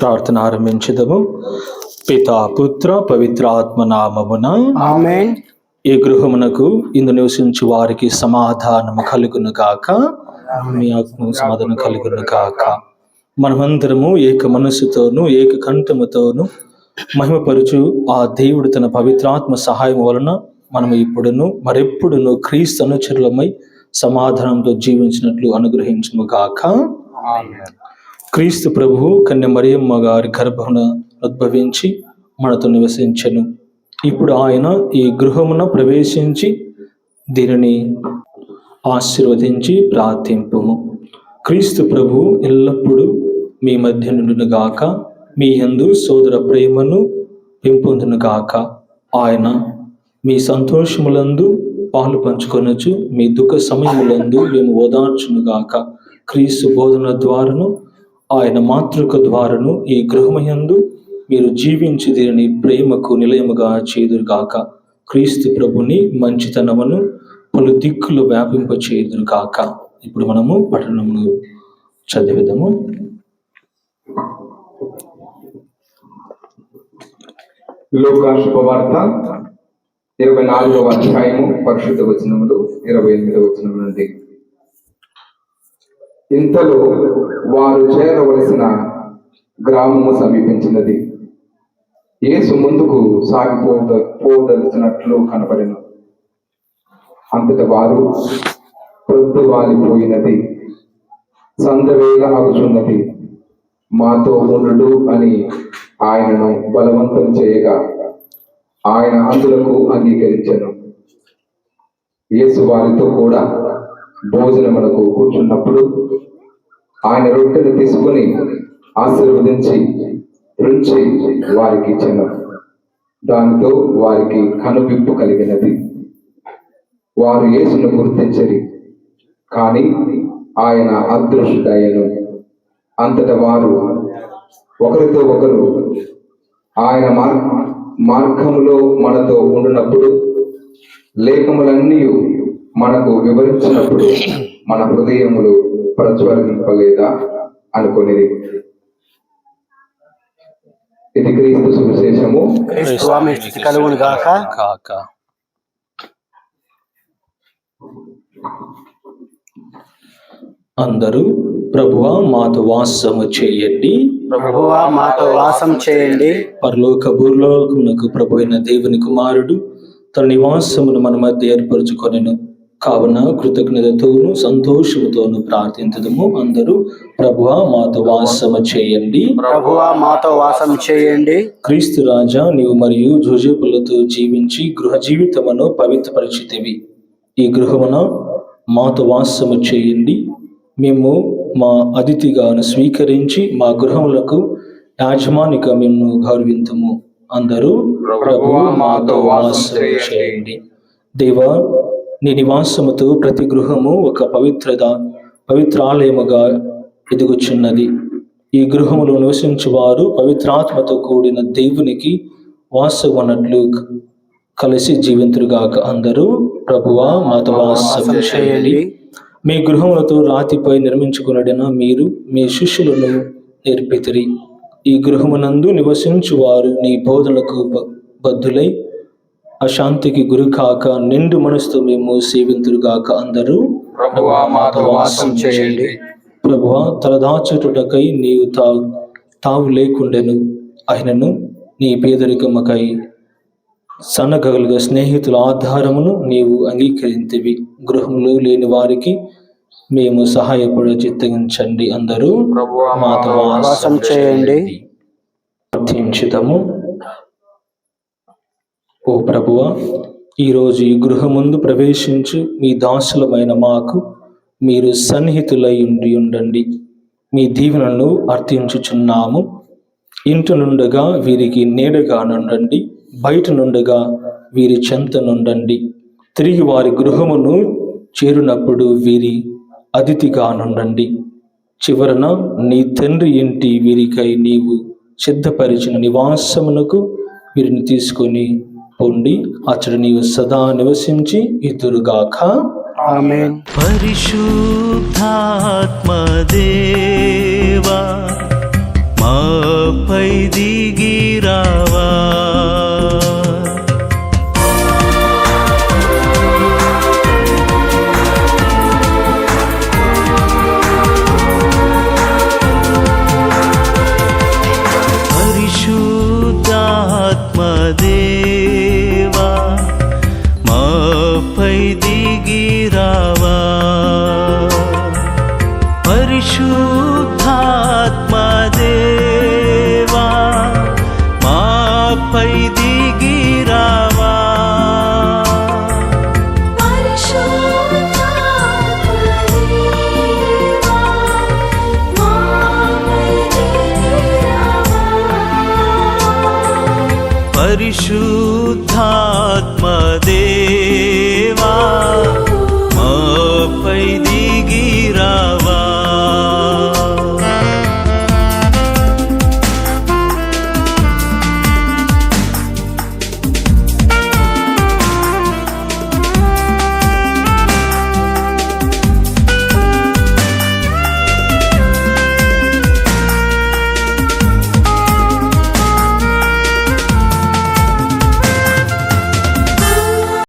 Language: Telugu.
ప్రార్థన ఆరంభించదము. పితా పుత్ర పవిత్ర ఆత్మ నామమున ఆమేన్. ఈ గృహమునకు ఇందు నివసించు వారికి సమాధానము కలుగును గాక. మీ ఆత్మ సమాధానం కలుగును గాక. మనమందరము ఏక మనసుతోను ఏక కంఠముతోను మహిమపరుచు ఆ దేవుడు తన పవిత్రాత్మ సహాయం వలన మనము ఇప్పుడును మరెప్పుడును క్రీస్తు అనుచరులమై సమాధానంతో జీవించినట్లు అనుగ్రహించును గాక. క్రీస్తు ప్రభువు కన్య మరియమ్మ గారి గర్భమున ఉద్భవించి మనతో నివసించను. ఇప్పుడు ఆయన ఈ గృహమున ప్రవేశించి దీనిని ఆశీర్వదించి ప్రార్థింపు. క్రీస్తు ప్రభు ఎల్లప్పుడూ మీ మధ్య గాక మీ యందు సోదర ప్రేమను పెంపొందును గాక. ఆయన మీ సంతోషములందు పాలు పంచుకొనొచ్చు మీ దుఃఖ సమయములందు మేము ఓదార్చును గాక. క్రీస్తు బోధన ద్వారాను ఆయన మాతృక ద్వారాను ఈ గృహమయందు మీరు జీవించి దీనిని ప్రేమకు నిలయముగా చేదురుగాక క్రీస్తు ప్రభుని మంచితనమును పలు దిక్కులు వ్యాపింప చేదురుగాక ఇప్పుడు మనము పట్టణమును చదివిదము. లోకా శుభవార్త ఇరవై నాలుగవ అధ్యాయము పరిశుద్ధ వచనములు ఇరవై ఎనిమిదవ వచనం నుండి ఇంతలో వారు చేరవలసిన గ్రామము సమీపించినది. యేసు ముందుకు సాగిపోద పోదలిచినట్లు కనబడిన. అంతట వారు ప్రొద్దు వాలిపోయినది సందవేళ అగుచున్నది మాతో ఉండు అని ఆయనను బలవంతం చేయగా ఆయన అందులకు అంగీకరించాను. యేసు వారితో కూడా భోజనములకు కూర్చున్నప్పుడు ఆయన రొట్టెను తీసుకుని ఆశీర్వదించి రుంచి వారికి ఇచ్చిన. దానితో వారికి కనువిప్పు కలిగినది. వారు యేసును గుర్తించరి కానీ ఆయన అదృష్టయ్యను అంతట వారు ఒకరితో ఒకరు ఆయన మార్ మార్గములో మనతో ఉండినప్పుడు లేఖములన్నీ మనకు వివరించినప్పుడు మన హృదయములు ప్రజ్వలింపలేదా అనుకొనిది ఇది క్రీస్తు సువిశేషము. కలుగును గాక కాక అందరూ ప్రభువా మాతో వాసము చేయండి. ప్రభువా మాతో వాసం చేయండి. పరలోక భూలోకమునకు ప్రభు అయిన దేవుని కుమారుడు తన నివాసమును మన మధ్య ఏర్పరచుకొనెను. కావున కృతజ్ఞతతోను సంతోషముతోను ప్రార్థించదము. అందరూ ప్రభువా మాతో వాసము చేయండి. ప్రభువా మాతో వాసం చేయండి. క్రీస్తు రాజా నీవు మరియు జోజేపులతో జీవించి గృహ జీవితమును పవిత్రపరిచితివి. ఈ గృహమున మాతో వాసము చేయండి. మేము మా అతిథిగాను స్వీకరించి మా గృహములకు యాజమానిక మేము గౌరవింతము. అందరూ ప్రభు మాతో వాసము చేయండి. దేవా నీ నివాసముతో ప్రతి గృహము ఒక పవిత్రత పవిత్రాలయముగా ఎదుగుచున్నది. ఈ గృహములో నివసించు వారు పవిత్రాత్మతో కూడిన దేవునికి వాసవనట్లు కలిసి జీవింతురుగాక అందరూ. ప్రభువా మాతో వాసం చేయండి. మీ గృహములతో రాతిపై నిర్మించుకునడిన మీరు మీ శిష్యులను నేర్పితిరి. ఈ గృహమునందు నివసించు వారు నీ బోధనకు బ- బద్ధులై అశాంతికి గురి కాక నిండు మనసుతో మేము సేవింతురుగాక అందరూ. ప్రభువా మాతో వాసం చేయండి. ప్రభువ తలదాచుటకై నీవు తావు తావు లేకుండెను. అయినను నీ పేదరికమకై సన్నగలుగా స్నేహితుల ఆధారమును నీవు అంగీకరింతివి. గృహంలో లేని వారికి మేము సహాయపడ చిత్తగించండి అందరూ. మాతో వాసం చేయండి. ప్రార్థించుదాము ఓ ప్రభువ ఈరోజు ఈ గృహముందు ప్రవేశించు మీ దాసులమైన మాకు మీరు సన్నిహితులై ఉండి ఉండండి. మీ దీవెనలను అర్థించుచున్నాము ఇంటి నుండగా వీరికి నీడగా నుండండి బయట నుండగా వీరి చెంత నుండండి. తిరిగి వారి గృహమును చేరినప్పుడు వీరి అతిథిగా నుండండి. చివరన నీ తండ్రి ఇంటి వీరికై నీవు సిద్ధపరిచిన నివాసమునకు వీరిని తీసుకొని పొండి అతడు నీవు సదా నివసించి ఇదురుగాక ఆమేన్. పరిశుద్ధాత్మదేవా మా మాపై దిగిరావా మాపై దిగిరావా పరిశుద్ధాత్మదే